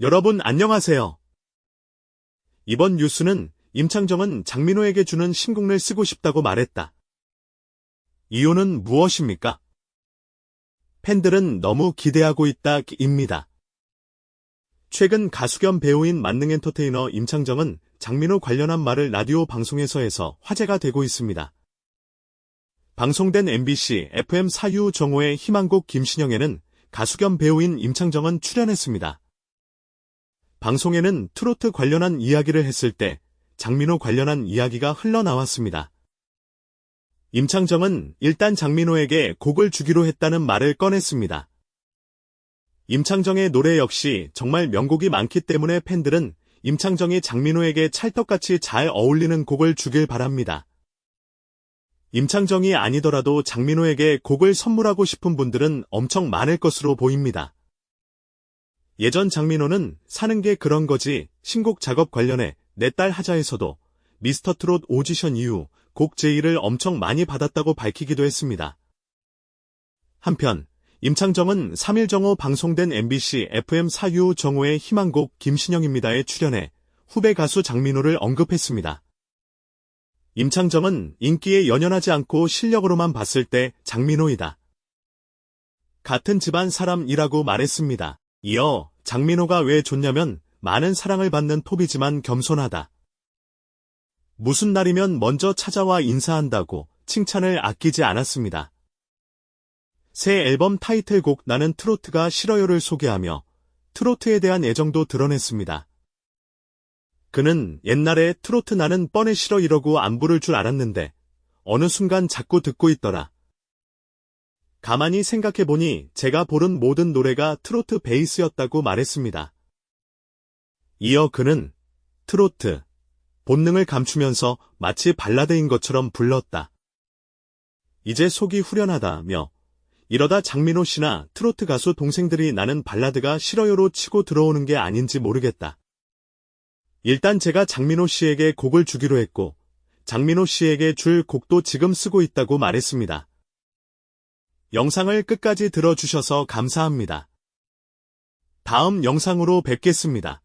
여러분 안녕하세요. 이번 뉴스는 임창정은 장민호에게 주는 신곡을 쓰고 싶다고 말했다. 이유는 무엇입니까? 팬들은 너무 기대하고 있다, 입니다. 최근 가수 겸 배우인 만능 엔터테이너 임창정은 장민호 관련한 말을 라디오 방송에서 해서 화제가 되고 있습니다. 방송된 MBC FM 사유 정호의 희망곡 김신영에는 가수 겸 배우인 임창정은 출연했습니다. 방송에는 트로트 관련한 이야기를 했을 때 장민호 관련한 이야기가 흘러나왔습니다. 임창정은 일단 장민호에게 곡을 주기로 했다는 말을 꺼냈습니다. 임창정의 노래 역시 정말 명곡이 많기 때문에 팬들은 임창정이 장민호에게 찰떡같이 잘 어울리는 곡을 주길 바랍니다. 임창정이 아니더라도 장민호에게 곡을 선물하고 싶은 분들은 엄청 많을 것으로 보입니다. 예전 장민호는 사는 게 그런 거지 신곡 작업 관련해 내 딸 하자에서도 미스터 트롯 오디션 이후 곡 제의를 엄청 많이 받았다고 밝히기도 했습니다. 한편 임창정은 3일 정오 방송된 MBC FM 사유 정오의 희망곡 김신영입니다에 출연해 후배 가수 장민호를 언급했습니다. 임창정은 인기에 연연하지 않고 실력으로만 봤을 때 장민호이다. 같은 집안 사람이라고 말했습니다. 이어 장민호가 왜 좋냐면 많은 사랑을 받는 톱이지만 겸손하다. 무슨 날이면 먼저 찾아와 인사한다고 칭찬을 아끼지 않았습니다. 새 앨범 타이틀곡 나는 트로트가 싫어요를 소개하며 트로트에 대한 애정도 드러냈습니다. 그는 옛날에 트로트 나는 뻔해 싫어 이러고 안 부를 줄 알았는데 어느 순간 자꾸 듣고 있더라. 가만히 생각해보니 제가 부른 모든 노래가 트로트 베이스였다고 말했습니다. 이어 그는 트로트, 본능을 감추면서 마치 발라드인 것처럼 불렀다. 이제 속이 후련하다며 이러다 장민호 씨나 트로트 가수 동생들이 나는 발라드가 싫어요로 치고 들어오는 게 아닌지 모르겠다. 일단 제가 장민호 씨에게 곡을 주기로 했고 장민호 씨에게 줄 곡도 지금 쓰고 있다고 말했습니다. 영상을 끝까지 들어주셔서 감사합니다. 다음 영상으로 뵙겠습니다.